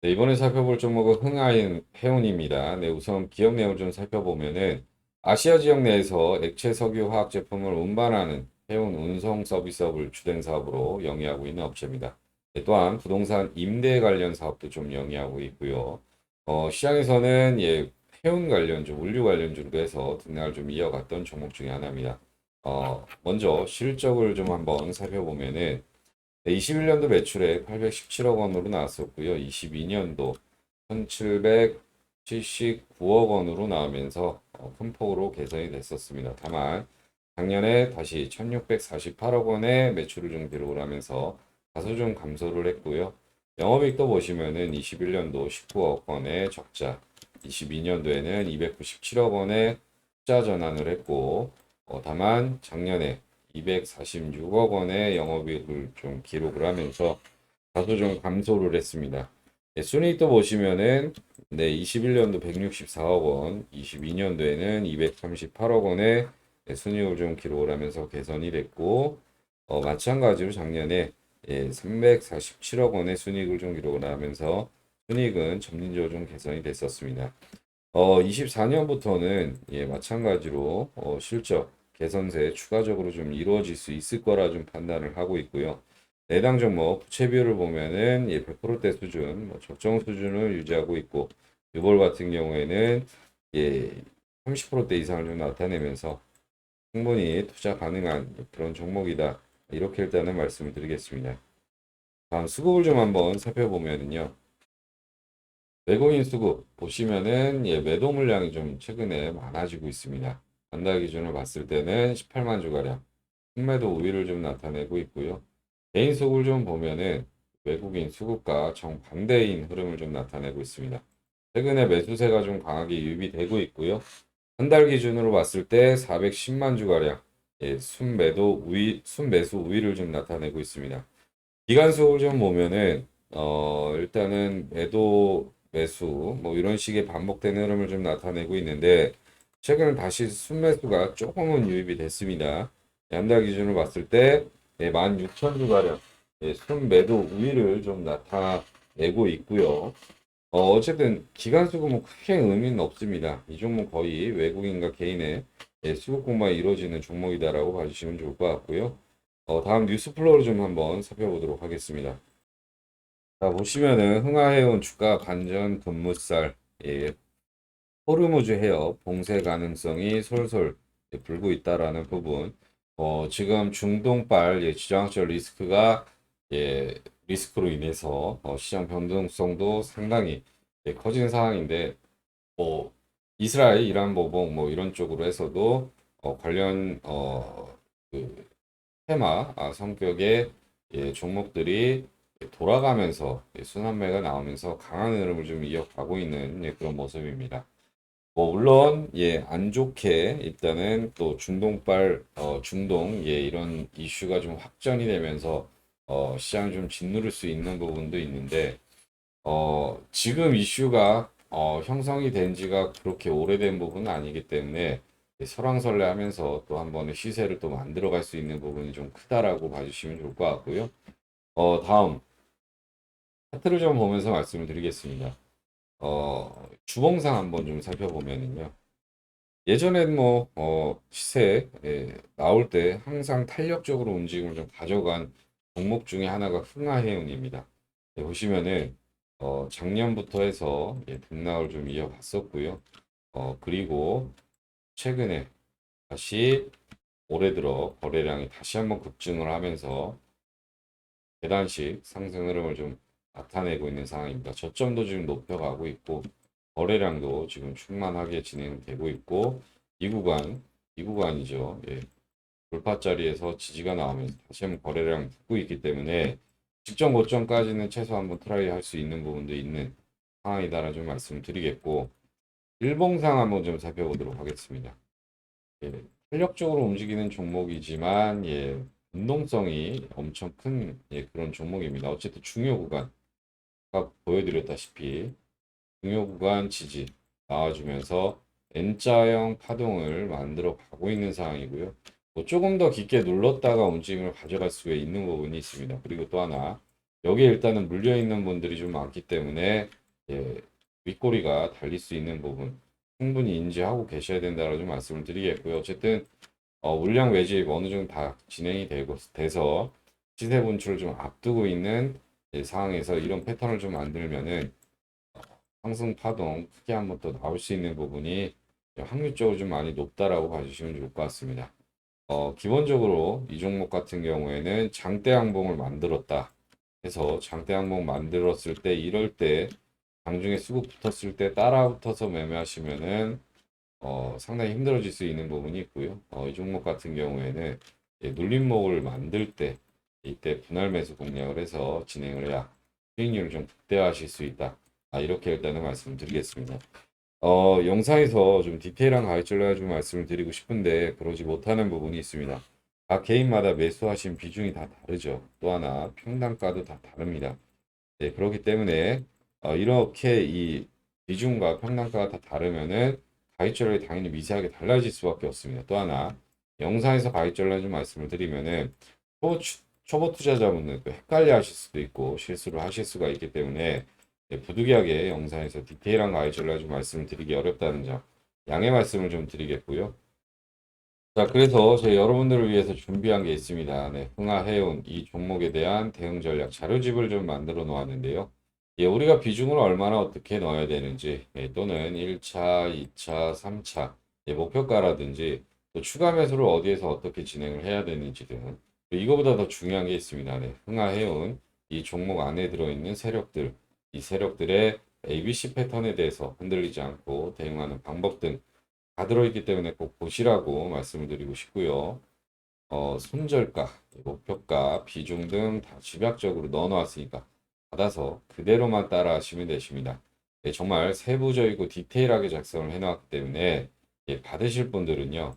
네, 이번에 살펴볼 종목은 흥하해운입니다. 네, 우선 기업 내용을 좀 살펴보면은 아시아 지역 내에서 액체 석유 화학 제품을 운반하는 해운 운송 서비스업을 주된 사업으로 영위하고 있는 업체입니다. 네, 또한 부동산 임대 관련 사업도 좀 영위하고 있고요. 어, 시장에서는 예, 해운 관련주, 물류 관련주로 해서 등락을 좀 이어갔던 종목 중에 하나입니다. 어, 먼저 실적을 좀 한번 살펴보면은 네, 21년도 매출액 817억 원으로 나왔었고요. 22년도 1779억 원으로 나오면서 어, 큰 폭으로 개선이 됐었습니다. 다만 작년에 다시 1648억 원의 매출을 좀 기록을 하면서 다소 좀 감소를 했고요. 영업이익도 보시면은 21년도 19억 원의 적자, 22년도에는 297억 원의 흑자 전환을 했고, 어, 다만 작년에 246억 원의 영업이익을 좀 기록을 하면서 다소 좀 감소를 했습니다. 네, 순이익도 보시면은 네, 21년도 164억 원, 22년도에는 238억 원의 네, 순이익을 좀 기록을 하면서 개선이 됐고 어, 마찬가지로 작년에 예, 347억 원의 순이익을 좀 기록을 하면서 순이익은 점진적으로 좀 개선이 됐었습니다. 어, 24년부터는 예, 마찬가지로 어, 실적 개선세 추가적으로 좀 이루어질 수 있을 거라 좀 판단을 하고 있고요. 내당 종목 부채 비율을 보면은 예, 100%대 수준, 뭐 적정 수준을 유지하고 있고 유볼 같은 경우에는 예, 30%대 이상을 좀 나타내면서 충분히 투자 가능한 그런 종목이다. 이렇게 일단은 말씀을 드리겠습니다. 다음 수급을 좀 한번 살펴보면은요. 외국인 수급 보시면은 예, 매도 물량이 좀 최근에 많아지고 있습니다. 단달 기준을 봤을 때는 18만 주가량 순매도 우위를 좀 나타내고 있고요. 개인 수급을 좀 보면은 외국인 수급과 정반대인 흐름을 좀 나타내고 있습니다. 최근에 매수세가 좀 강하게 유입이 되고 있고요. 한 달 기준으로 봤을 때 410만 주가량 예, 순매도 우위, 순매수 우위를 좀 나타내고 있습니다. 기간 수급을 좀 보면은 어, 일단은 매도 매수 뭐 이런 식의 반복되는 흐름을 좀 나타내고 있는데 최근 다시 순매수가 조금은 유입이 됐습니다. 연달 기준으로 봤을 때 16,000주가량 순매도 우위를 좀 나타내고 있고요. 어, 어쨌든 기간 수급은 크게 의미는 없습니다. 이 종목 거의 외국인과 개인의 예, 수급 공방이 이루어지는 종목이다라고 봐주시면 좋을 것 같고요. 어, 다음 뉴스 플로우를 좀 한번 살펴보도록 하겠습니다. 자, 보시면은 흥하해운 주가 반전 급무살 예, 호르무즈 해협 봉쇄 가능성이 솔솔 예, 불고 있다라는 부분. 어, 지금 중동발 예, 지정학적 리스크가 예, 리스크로 인해서 어, 시장 변동성도 상당히 예, 커지는 상황인데 뭐 이스라엘, 이란 보복 뭐 이런 쪽으로 해서도 어, 관련 어, 그 테마 아, 성격의 예, 종목들이 돌아가면서 예, 순환매가 나오면서 강한 흐름을 좀 이어가고 있는 예, 그런 모습입니다. 뭐 물론 예, 안 좋게 일단은 또 중동발 어, 중동 예, 이런 이슈가 좀 확전이 되면서 어, 시장을 좀 짓누를 수 있는 부분도 있는데 어, 지금 이슈가 어, 형성이 된 지가 그렇게 오래된 부분은 아니기 때문에 예, 설왕설래 하면서 또 한 번의 시세를 또 만들어 갈 수 있는 부분이 좀 크다라고 봐주시면 좋을 것 같고요. 어, 다음 차트를 좀 보면서 말씀을 드리겠습니다. 어, 주봉상 한번 좀 살펴보면은요. 예전엔 뭐, 어, 시세, 예, 나올 때 항상 탄력적으로 움직임을 좀 가져간 종목 중에 하나가 흥하해운입니다. 예, 보시면은, 어, 작년부터 해서 예, 등락을 좀 이어갔었고요. 어, 그리고 최근에 다시 올해 들어 거래량이 다시 한번 급증을 하면서 계단식 상승 흐름을 좀 나타내고 있는 상황입니다. 저점도 지금 높여가고 있고 거래량도 지금 충만하게 진행되고 있고 이 구간 이 구간이죠. 예. 돌파 자리에서 지지가 나오면서 다시 한번 거래량 붙고 있기 때문에 직전 고점까지는 최소 한번 트라이 할 수 있는 부분도 있는 상황이다라는 좀 말씀을 드리겠고 일봉상 한번 좀 살펴보도록 하겠습니다. 예. 탄력적으로 움직이는 종목이지만 예. 운동성이 엄청 큰 예, 그런 종목입니다. 어쨌든 중요 구간 아까 보여드렸다시피 중요 구간 지지 나와주면서 N자형 파동을 만들어 가고 있는 상황이고요. 뭐 조금 더 깊게 눌렀다가 움직임을 가져갈 수 있는 부분이 있습니다. 그리고 또 하나 여기에 일단은 물려 있는 분들이 좀 많기 때문에 예, 윗꼬리가 달릴 수 있는 부분 충분히 인지하고 계셔야 된다라고 좀 말씀을 드리겠고요. 어쨌든 어, 물량 매집 어느 정도 다 진행이 되고 돼서 시세 분출을 좀 앞두고 있는 예, 상황에서 이런 패턴을 좀 만들면은 어, 상승 파동 크게 한번 또 나올 수 있는 부분이 확률적으로 좀 많이 높다라고 봐주시면 좋을 것 같습니다. 어, 기본적으로 이 종목 같은 경우에는 장대 항봉을 만들었다 해서 장대 항봉 만들었을 때 이럴 때 장중에 수급 붙었을 때 따라 붙어서 매매하시면은 어, 상당히 힘들어질 수 있는 부분이 있고요. 어, 이 종목 같은 경우에는 예, 눌림목을 만들 때 이때 분할 매수 공략을 해서 진행을 해야 수익률을 좀 극대화하실 수 있다. 아, 이렇게 일단은 말씀드리겠습니다. 어, 영상에서 좀 디테일한 가이드를 가지고 말씀을 드리고 싶은데 그러지 못하는 부분이 있습니다. 각 개인마다 매수하신 비중이 다 다르죠. 또 하나 평단가도 다 다릅니다. 네, 그렇기 때문에 어, 이렇게 이 비중과 평단가가 다 다르면은 가이드절이 당연히 미세하게 달라질 수밖에 없습니다. 또 하나 영상에서 가이드절을 좀 말씀을 드리면은 추- 초보 투자자분은 또 헷갈려 하실 수도 있고 실수를 하실 수가 있기 때문에 네, 부득이하게 영상에서 디테일한 가이드를 좀 말씀을 드리기 어렵다는 점 양해 말씀을 좀 드리겠고요. 자, 그래서 저희 여러분들을 위해서 준비한 게 있습니다. 네, 흥하해운 이 종목에 대한 대응 전략 자료집을 좀 만들어 놓았는데요. 예, 우리가 비중을 얼마나 어떻게 넣어야 되는지, 예, 또는 1차, 2차, 3차, 예, 목표가라든지, 또 추가 매수를 어디에서 어떻게 진행을 해야 되는지 등, 또 이거보다 더 중요한 게 있습니다. 네, 흥하해운 이 종목 안에 들어있는 세력들, 이 세력들의 ABC 패턴에 대해서 흔들리지 않고 대응하는 방법 등 다 들어있기 때문에 꼭 보시라고 말씀을 드리고 싶고요. 어, 손절가, 목표가, 비중 등 다 집약적으로 넣어놨으니까 받아서 그대로만 따라 하시면 되십니다. 예, 정말 세부적이고 디테일하게 작성을 해놨기 때문에 예, 받으실 분들은요.